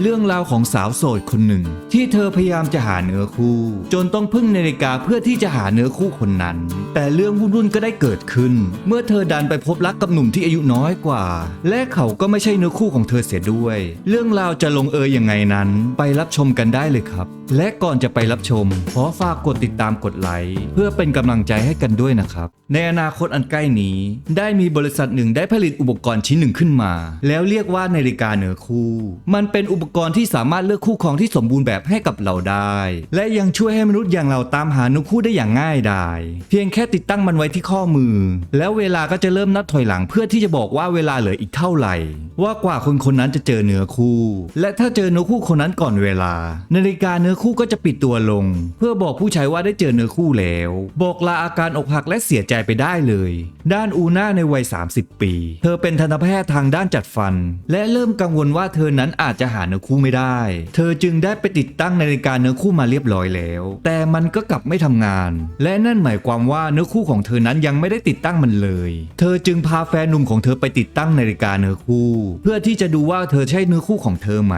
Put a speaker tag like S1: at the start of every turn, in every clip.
S1: เรื่องราวของสาวโสดคนหนึ่ง ที่เธอพยายามจะหาเนื้อคู่ จนต้องพึ่งนาฬิกาเพื่อที่จะหาเนื้อคู่คนนั้น แต่เรื่องวุ่นๆก็ได้เกิดขึ้น เมื่อเธอดันไปพบรักกับหนุ่มที่อายุน้อยกว่า และเขาก็ไม่ใช่เนื้อคู่ของเธอเสียด้วย เรื่องราวจะลงเอยยังไงนั้น ไปรับชมกันได้เลยครับ และก่อนจะไปรับชมขอฝากกดติดตามกดไลค์เพื่อเป็นกำลังใจให้กันด้วยนะครับ ในอนาคตอันใกล้นี้ ได้มีบริษัทหนึ่งได้ผลิตอุปกรณ์ชิ้นหนึ่งขึ้นมา แล้วเรียกว่านาฬิกาเหนือคู่ มันเป็นอุปปกรณ์ที่สามารถเลือกคู่ครองที่สมบูรณ์แบบให้กับเราได้ และยังช่วยให้มนุษย์อย่างเราตามหาเนื้อคู่ได้อย่างง่ายดาย เพียงแค่ติดตั้งมันไว้ที่ข้อมือ แล้วเวลาก็จะเริ่มนับถอยหลังเพื่อที่จะบอกว่าเวลาเหลืออีกเท่าไหร่ ว่ากว่าคนคนนั้นจะเจอเนื้อคู่ และถ้าเจอเนื้อคู่คนนั้นก่อนเวลา นาฬิกาเนื้อคู่ก็จะปิดตัวลง เพื่อบอกผู้ใช้ว่าได้เจอเนื้อคู่แล้ว บอกลาอาการอกหักและเสียใจไปได้เลย ด้านอูน่าในวัย 30 ปี เธอเป็นทันตแพทย์ทางด้านจัดฟัน และเริ่มกังวลว่าเธอนั้นอาจจะหาเนื้อคู่ไม่ได้ เธอจึงได้ไปติดตั้งนาฬิกาเนื้อคู่มาเรียบร้อยแล้ว แต่มันก็กลับไม่ทำงาน และนั่นหมายความว่าเนื้อคู่ของเธอนั้นยังไม่ได้ติดตั้งมันเลย เธอจึงพาแฟนหนุ่มของเธอไปติดตั้งนาฬิกาเนื้อคู่ เพื่อที่จะดูว่าเธอใช่เนื้อคู่ของเธอไหม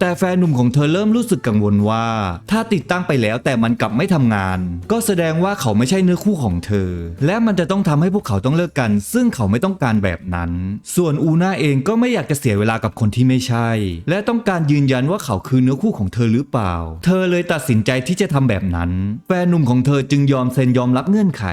S1: แต่แฟนหนุ่มของเธอเริ่มรู้สึกกังวลว่า ถ้าติดตั้งไปแล้วแต่มันกลับไม่ทำงาน ก็แสดงว่าเขาไม่ใช่เนื้อคู่ของเธอ และมันจะต้องทำให้พวกเขาต้องเลิกกัน ซึ่งเขาไม่ต้องการแบบนั้น ส่วนอูน่าเองก็ไม่อยากจะเสียเวลากับคนที่ไม่ใช่ และต้องการยืนยันว่าเขาคือเนื้อคู่ของเธอหรือเปล่า เธอเลยตัดสินใจที่จะทำแบบนั้น แฟนหนุ่มของเธอจึงยอมเซ็นยอมรับเงื่อนไข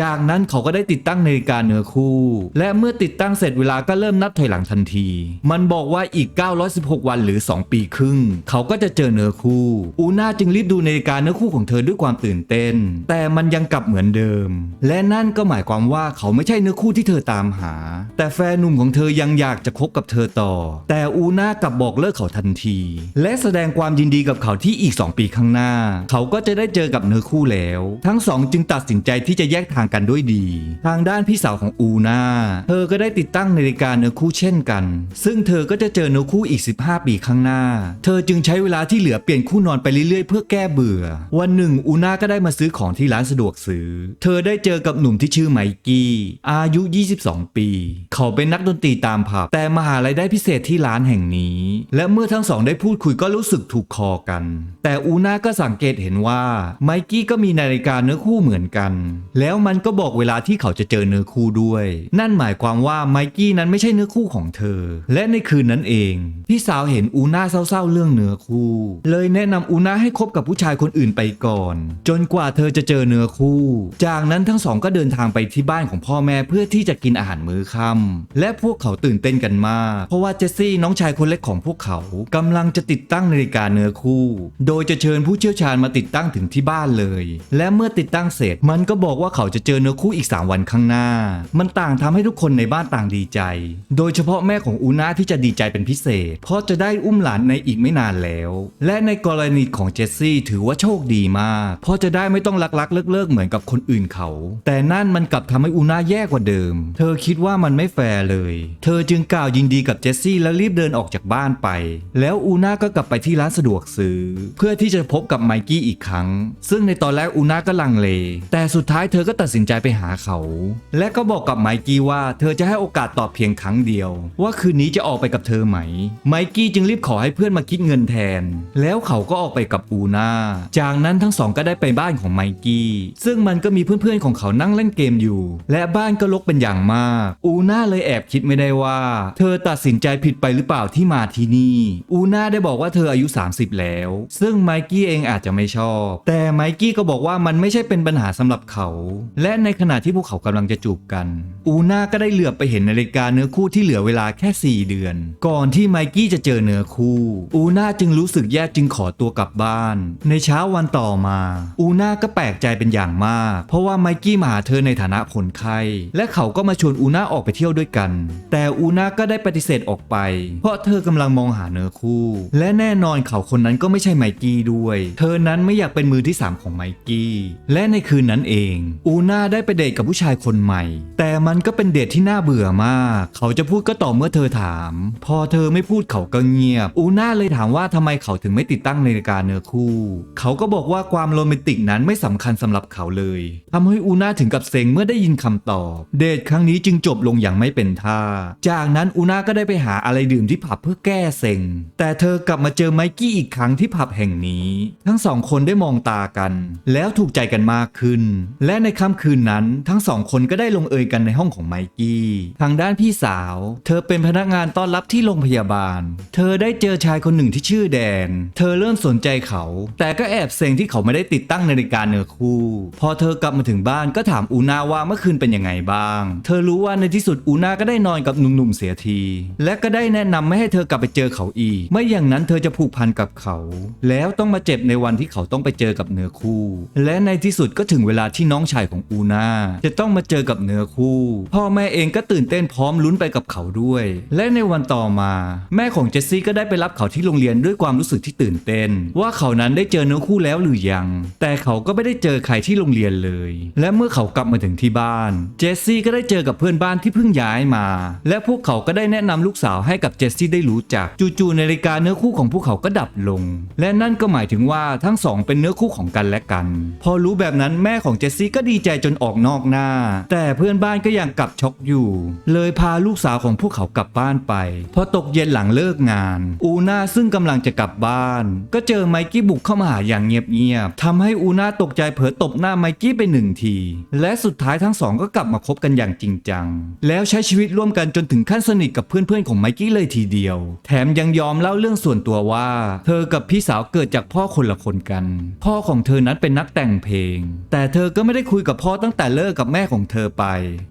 S1: จากนั้นเขาก็ได้ติดตั้งนาฬิกาเนื้อคู่ และเมื่อติดตั้งเสร็จเวลาก็เริ่มนับถอยหลังทันที มันบอกว่าอีก 916 วันหรือ 2 ปีครึ่ง เขาก็จะเจอเนื้อคู่ อูน่าจึงรีบดูนาฬิกาเนื้อคู่ของเธอด้วยความตื่นเต้น แต่มันยังกลับเหมือนเดิม และนั่นก็หมายความว่าเขาไม่ใช่เนื้อคู่ที่เธอตามหา แต่แฟนหนุ่มของเธอยังอยากจะคบกับเธอต่อ แต่อูน่ากลับบอกเลิกเขาทันที และแสดงความยินดีกับเขาที่อีก 2 ปีข้างหน้า เขาก็จะได้เจอกับเนื้อคู่แล้ว ทั้งสองจึงตัดสินใจที่จะแยกทางกันด้วยดี ทางด้านพี่สาวของอูนาเธอก็ได้ติดตั้งนาฬิกาเนื้อคู่เช่นกัน ซึ่งเธอก็จะเจอเนื้อคู่อีก 15 ปีข้างหน้า เธอจึงใช้เวลาที่เหลือเปลี่ยนคู่นอนไปเรื่อยๆ เพื่อแก้เบื่อ วันหนึ่งอูนาก็ได้มาซื้อของที่ร้านสะดวกซื้อ เธอได้เจอกับหนุ่มที่ชื่อไมกี้ อายุ 22 ปี เขาเป็นนักดนตรีตามผับแต่มาหารายได้พิเศษที่ร้านแห่งนี้ และเมื่อทั้งงสองได้พูดคุยก็รู้สึกถูกคอกัน แต่อูน่าก็สังเกตเห็นว่าไมกี้ก็มีนาฬิกาเนื้อคู่เหมือนกัน แล้วมันก็บอกเวลาที่เขาจะเจอเนื้อคู่ด้วย นั่นหมายความว่าไมกี้นั้นไม่ใช่เนื้อคู่ของเธอ และในคืนนั้นเอง พี่สาวเห็นอูน่าเศร้าๆเรื่องเนื้อคู่ เลยแนะนำอูน่าให้คบกับผู้ชายคนอื่นไปก่อน จนกว่าเธอจะเจอเนื้อคู่ จากนั้นทั้งสองก็เดินทางไปที่บ้านของพ่อแม่เพื่อที่จะกินอาหารมื้อค่ำและพวกเขาตื่นเต้นกันมาก เพราะว่าเจสซี่น้องชายคนเล็กของพวกเขากำลังจะติดตั้งนาฬิกาเนื้อคู่ โดยจะเชิญผู้เชี่ยวชาญมาติดตั้งถึงที่บ้านเลย และเมื่อติดตั้งเสร็จ มันก็บอกว่าเขาจะเจอเนื้อคู่อีก 3 วันข้างหน้า มันต่างทำให้ทุกคนในบ้านต่างดีใจ โดยเฉพาะแม่ของอูน่าที่จะดีใจเป็นพิเศษ เพราะจะได้อุ้มหลานในอีกไม่นานแล้ว และในกรณีของเจสซี่ถือว่าโชคดีมาก เพราะจะได้ไม่ต้องลักๆเลิกๆเหมือนกับคนอื่นเขา แต่นั่นมันกลับทำให้อูน่าแย่กว่าเดิม เธอคิดว่ามันไม่แฟร์เลย เธอจึงกล่าวยินดีกับเจสซี่แล้วรีบเดินออกจากบ้านไปแล้วอูน่าก็กลับไปที่ร้านสะดวกซื้อ เพื่อที่จะพบกับไมกี้อีกครั้ง ซึ่งในตอนแรกอูน่าก็ลังเล แต่สุดท้ายเธอก็ตัดสินใจไปหาเขา และก็บอกกับไมกี้ว่าเธอจะให้โอกาสตอบเพียงครั้งเดียว ว่าคืนนี้จะออกไปกับเธอไหม ไมกี้จึงรีบขอให้เพื่อนมาคิดเงินแทน แล้วเขาก็ออกไปกับอูน่า จากนั้นทั้งสองก็ได้ไปบ้านของไมกี้ซึ่งมันก็มีเพื่อนๆของเขานั่งเล่นเกมอยู่ และบ้านก็รกเป็นอย่างมาก อูน่าเลยแอบคิดไม่ได้ว่า เธอตัดสินใจผิดไปหรือเปล่าที่มาที่นี่อูน่าได้บอกว่าเธออายุ 30 แล้ว ซึ่งไมกี้เองอาจจะไม่ชอบ แต่ไมกี้ก็บอกว่ามันไม่ใช่เป็นปัญหาสำหรับเขา และในขณะที่พวกเขากำลังจะจูบกัน อูน่าก็ได้เหลือบไปเห็นนาฬิกาเนื้อคู่ที่เหลือเวลาแค่ 4 เดือน ก่อนที่ไมกี้จะเจอเนื้อคู่ อูน่าจึงรู้สึกแย่จึงขอตัวกลับบ้าน ในเช้าวันต่อมา อูน่าก็แปลกใจเป็นอย่างมาก เพราะว่าไมกี้มาหาเธอในฐานะคนไข้และเขาก็มาชวนอูน่าออกไปเที่ยวด้วยกัน แต่อูน่าก็ได้ปฏิเสธออกไป เพราะเธอกำลังมองหาเนื้อคู่ และแน่นอนเขาคนนั้นก็ไม่ใช่ไมกี้ด้วย เธอนั้นไม่อยากเป็นมือที่สามของไมกี้ และในคืนนั้นเอง อูน่าได้ไปเดทกับผู้ชายคนใหม่ แต่มันก็เป็นเดทที่น่าเบื่อมาก เขาจะพูดก็ต่อเมื่อเธอถาม พอเธอไม่พูดเขาก็เงียบ อูน่าเลยถามว่าทำไมเขาถึงไม่ติดตั้งนาฬิกาเนื้อคู่ เขาก็บอกว่าความโรแมนติกนั้นไม่สำคัญสำหรับเขาเลยทำให้อูน่าถึงกับเซ็งเมื่อได้ยินคำตอบ เดทครั้งนี้จึงจบลงอย่างไม่เป็นท่า จากนั้นอูน่าก็ได้ไปหาอะไรดื่มที่ผับเพื่อแก้เซ็งแต่เธอกลับมาเจอไมกี้อีกครั้งที่ผับแห่งนี้ ทั้งสองคนได้มองตากัน แล้วถูกใจกันมากขึ้น และในค่ำคืนนั้นทั้งสองคนก็ได้ลงเอยกันในห้องของไมกี้ทางด้านพี่สาว เธอเป็นพนักงานต้อนรับที่โรงพยาบาล เธอได้เจอชายคนหนึ่งที่ชื่อแดน เธอเริ่มสนใจเขา แต่ก็แอบเซ็งที่เขาไม่ได้ติดตั้งนาฬิกาเนื้อคู่ พอเธอกลับมาถึงบ้านก็ถามอูนาว่าเมื่อคืนเป็นยังไงบ้าง เธอรู้ว่าในที่สุดอูนาก็ได้นอนกับหนุ่มๆเสียที และก็ได้แนะนำไม่ให้เธอกลับไปเจอเขาอีอีก ไม่อย่างนั้นเธอจะผูกพันกับเขา แล้วต้องมาเจ็บในวันที่เขาต้องไปเจอกับเนื้อคู่ และในที่สุดก็ถึงเวลาที่น้องชายของอูนาจะต้องมาเจอกับเนื้อคู่ พ่อแม่เองก็ตื่นเต้นพร้อมลุ้นไปกับเขาด้วย และในวันต่อมา แม่ของเจสซี่ก็ได้ไปรับเขาที่โรงเรียนด้วยความรู้สึกที่ตื่นเต้น ว่าเขานั้นได้เจอเนื้อคู่แล้วหรือยัง แต่เขาก็ไม่ได้เจอใครที่โรงเรียนเลย และเมื่อเขากลับมาถึงที่บ้าน เจสซี่ก็ได้เจอกับเพื่อนบ้านที่เพิ่งย้ายมา และพวกเขาก็ได้แนะนำลูกสาวให้กับเจสซี่ได้รู้จัก จู่ๆนาฬิกาเนื้อคู่ของพวกเขาก็ดับลง และนั่นก็หมายถึงว่าทั้งสองเป็นเนื้อคู่ของกันและกัน พอรู้แบบนั้นแม่ของเจสซี่ก็ดีใจจนออกนอกหน้า แต่เพื่อนบ้านก็ยังกลับช็อกอยู่ เลยพาลูกสาวของพวกเขากลับบ้านไปพอตกเย็นหลังเลิกงาน อูน่าซึ่งกำลังจะกลับบ้าน ก็เจอไมกี้บุกเข้ามาหาอย่างเงียบๆทำให้อูน่าตกใจเผลอตบหน้าไมกี้ไปหนึ่งที และสุดท้ายทั้งสองก็กลับมาคบกันอย่างจริงจัง แล้วใช้ชีวิตร่วมกันจนถึงขั้นสนิทกับเพื่อนๆของไมกี้เลยทีเดียว แถมยังยอมเล่าเรื่องส่วนตัวว่า เธอกับพี่สาวเกิดจากพ่อคนละคนกัน พ่อของเธอนั้นเป็นนักแต่งเพลง แต่เธอก็ไม่ได้คุยกับพ่อตั้งแต่เลิกกับแม่ของเธอไป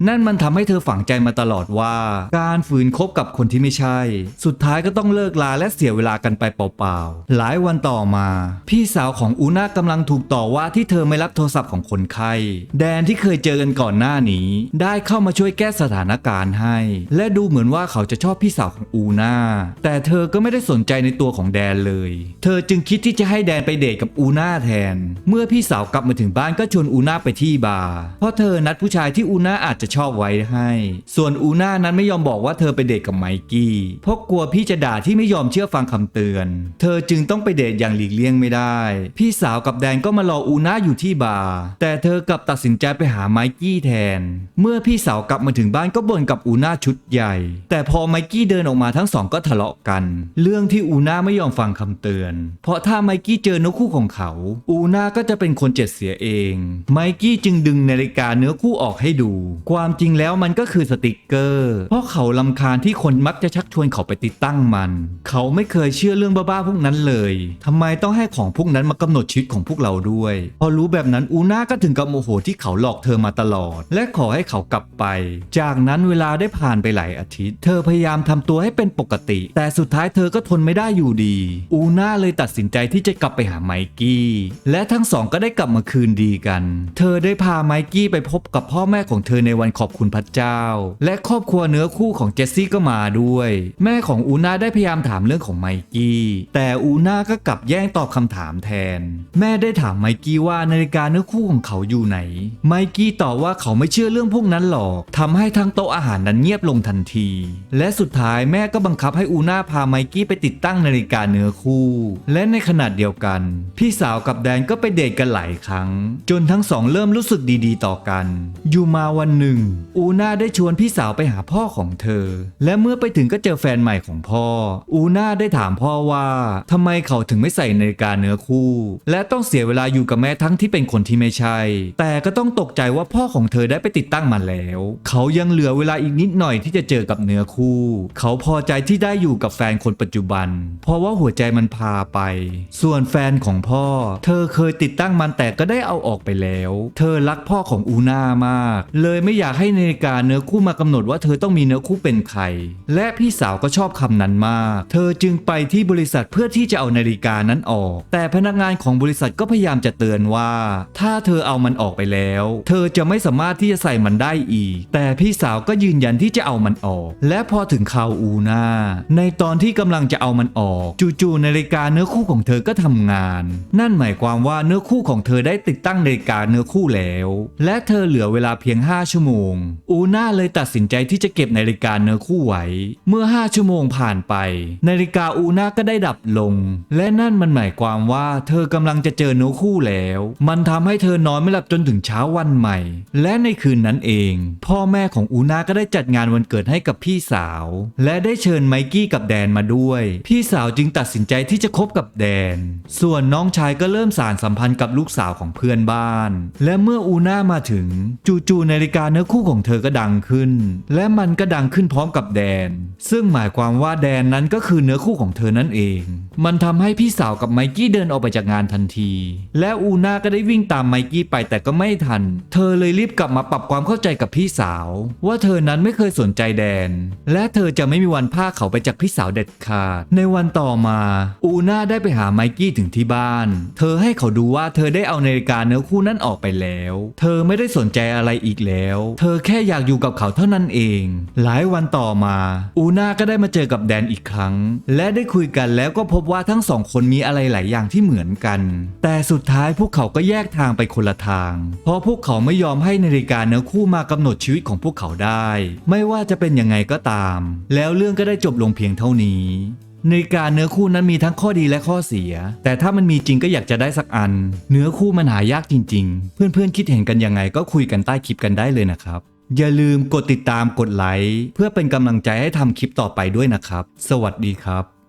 S1: นั่นมันทำให้เธอฝังใจมาตลอดว่า การฝืนคบกับคนที่ไม่ใช่ สุดท้ายก็ต้องเลิกลาและเสียเวลากันไปเปล่าๆ หลายวันต่อมา พี่สาวของอูน่ากำลังถูกต่อว่าที่เธอไม่รับโทรศัพท์ของคนไข้แดนที่เคยเจอกันก่อนหน้านี้ ได้เข้ามาช่วยแก้สถานการณ์ให้ และดูเหมือนว่าเขาจะชอบพี่สาวของอูน่าแต่เธอก็ไม่ได้สนใจในตัวของแดนเลย เธอจึงคิดที่จะให้แดนไปเดทกับอูน่าแทน เมื่อพี่สาวกลับมาถึงบ้านก็ชวนอูน่าไปที่บาร์ เพราะเธอนัดผู้ชายที่อูน่าอาจจะชอบไว้ให้ ส่วนอูน่านั้นไม่ยอมบอกว่าเธอไปเดทกับไมกี้ เพราะกลัวพี่จะด่าที่ไม่ยอมเชื่อฟังคำเตือน เธอจึงต้องไปเดทอย่างหลีกเลี่ยงไม่ได้ พี่สาวกับแดนก็มารออูน่าอยู่ที่บาร์ แต่เธอกลับตัดสินใจไปหาไมกี้แทน เมื่อพี่สาวกลับมาถึงบ้านก็บ่นกับอูน่าชุดใหญ่ แต่พอไมกี้เดินออกมาทั้งสองก็ทะเลาะกันเรื่องที่อูน่าไม่ยอมฟังคำเตือน เพราะถ้าไมกี้เจอนกคู่ของเขา อูน่าก็จะเป็นคนเจ็ดเสียเอง ไมกี้จึงดึงนาฬิกาเนื้อคู่ออกให้ดู ความจริงแล้วมันก็คือสติกเกอร์ เพราะเขาลำคาญที่คนมักจะชักชวนเขาไปติดตั้งมัน เขาไม่เคยเชื่อเรื่องบ้าๆพวกนั้นเลยทำไมต้องให้ของพวกนั้นมากำหนดชีวิตของพวกเราด้วย พอรู้แบบนั้นอูน่าก็ถึงกับโมโหที่เขาหลอกเธอมาตลอด และขอให้เขากลับไป จากนั้นเวลาได้ผ่านไปหลายอาทิตย์ เธอพยายามทำตัวให้เป็นปกติ แต่สุดท้ายเธออก็ทนไม่ได้อยู่ดี อูน่าเลยตัดสินใจที่จะกลับไปหาไมกี้ และทั้งสองก็ได้กลับมาคืนดีกัน เธอได้พาไมกี้ไปพบกับพ่อแม่ของเธอในวันขอบคุณพระเจ้า และครอบครัวเนื้อคู่ของเจสซี่ก็มาด้วย แม่ของอูน่าได้พยายามถามเรื่องของไมกี้ แต่อูน่าก็กลับแย่งตอบคำถามแทน แม่ได้ถามไมกี้ว่านาฬิกาเนื้อคู่ของเขาอยู่ไหน ไมกี้ตอบว่าเขาไม่เชื่อเรื่องพวกนั้นหรอกทำให้ทั้งโต๊ะอาหารนั้นเงียบลงทันที และสุดท้ายแม่ก็บังคับให้อูน่าพาไมกี้ไปติดตั้งนาฬิกาเนื้อคู่ และในขณะเดียวกัน พี่สาวกับแดนก็ไปเดทกันหลายครั้ง จนทั้งสองเริ่มรู้สึกดีๆ ต่อกัน อยู่มาวันหนึ่ง อูน่าได้ชวนพี่สาวไปหาพ่อของเธอ และเมื่อไปถึงก็เจอแฟนใหม่ของพ่อ อูน่าได้ถามพ่อว่าทำไมเขาถึงไม่ใส่นาฬิกาเนื้อคู่ และต้องเสียเวลาอยู่กับแม่ทั้งที่เป็นคนที่ไม่ใช่ แต่ก็ต้องตกใจว่าพ่อของเธอได้ไปติดตั้งมันแล้ว เขายังเหลือเวลาอีกนิดหน่อยที่จะเจอกับเนื้อคู่ เขาพอใจที่ได้อยู่กับแฟนคนปัจจุบัน เพราะว่าหัวใจมันพาไป ส่วนแฟนของพ่อ เธอเคยติดตั้งมันแต่ก็ได้เอาออกไปแล้ว เธอรักพ่อของอูน่ามาก เลยไม่อยากให้นาฬิกาเนื้อคู่มากำหนดว่าเธอต้องมีเนื้อคู่เป็นใคร และพี่สาวก็ชอบคำนั้นมาก เธอจึงไปที่บริษัทเพื่อที่จะเอานาฬิกานั้นออก แต่พนักงานของบริษัทก็พยายามจะเตือนว่า ถ้าเธอเอามันออกไปแล้ว เธอจะไม่สามารถที่จะใส่มันได้อีก แต่พี่สาวก็ยืนยันที่จะเอามันออก และพอถึงคราวอูน่าในตอนที่กำลังจะเอามันออก จู่ๆนาฬิกาเนื้อคู่ของเธอก็ทำงาน นั่นหมายความว่าเนื้อคู่ของเธอได้ติดตั้งนาฬิกาเนื้อคู่แล้ว และเธอเหลือเวลาเพียง 5 ชั่วโมง อูน่าเลยตัดสินใจที่จะเก็บนาฬิกาเนื้อคู่ไว้ เมื่อ 5 ชั่วโมงผ่านไป นาฬิกาอูน่าก็ได้ดับลง และนั่นมันหมายความว่าเธอกำลังจะเจอเนื้อคู่แล้ว มันทำให้เธอนอนไม่หลับจนถึงเช้าวันใหม่ และในคืนนั้นเอง พ่อแม่ของอูน่าก็ได้จัดงานวันเกิดให้กับพี่สาว และได้เชิญไมกี้กับแดนมาด้วยพี่สาวจึงตัดสินใจที่จะคบกับแดน ส่วนน้องชายก็เริ่มสานสัมพันธ์กับลูกสาวของเพื่อนบ้าน และเมื่ออูน่ามาถึง จู่ๆนาฬิกาเนื้อคู่ของเธอก็ดังขึ้น และมันก็ดังขึ้นพร้อมกับแดน ซึ่งหมายความว่าแดนนั้นก็คือเนื้อคู่ของเธอนั่นเอง มันทำให้พี่สาวกับไมกี้เดินออกไปจากงานทันที และอูน่าก็ได้วิ่งตามไมกี้ไปแต่ก็ไม่ทัน เธอเลยรีบกลับมาปรับความเข้าใจกับพี่สาว ว่าเธอนั้นไม่เคยสนใจแดน และเธอจะไม่มีวันพาเขาไปจากพี่สาวเด็ดขาดในวันต่อมา อูน่าได้ไปหาไมกี้ถึงที่บ้าน เธอให้เขาดูว่าเธอได้เอานาฬิกาเนื้อคู่นั้นออกไปแล้ว เธอไม่ได้สนใจอะไรอีกแล้ว เธอแค่อยากอยู่กับเขาเท่านั้นเอง หลายวันต่อมา อูน่าก็ได้มาเจอกับแดนอีกครั้ง และได้คุยกันแล้วก็พบว่าทั้งสองคนมีอะไรหลายอย่างที่เหมือนกัน แต่สุดท้ายพวกเขาก็แยกทางไปคนละทาง เพราะพวกเขาไม่ยอมให้นาฬิกาเนื้อคู่มากำหนดชีวิตของพวกเขาได้ ไม่ว่าจะเป็นยังไงก็ตาม แล้วเรื่องก็ได้จบลงเพียงเท่านี้นาฬิกาเนื้อคู่นั้นมีทั้งข้อดีและข้อเสีย แต่ถ้ามันมีจริงก็อยากจะได้สักอัน เนื้อคู่มันหายากจริง ๆ เพื่อนๆคิดเห็นกันยังไงก็คุยกันใต้คลิปกันได้เลยนะครับ อย่าลืมกดติดตามกดไลค์เพื่อเป็นกำลังใจให้ทำคลิปต่อไปด้วยนะครับ สวัสดีครับ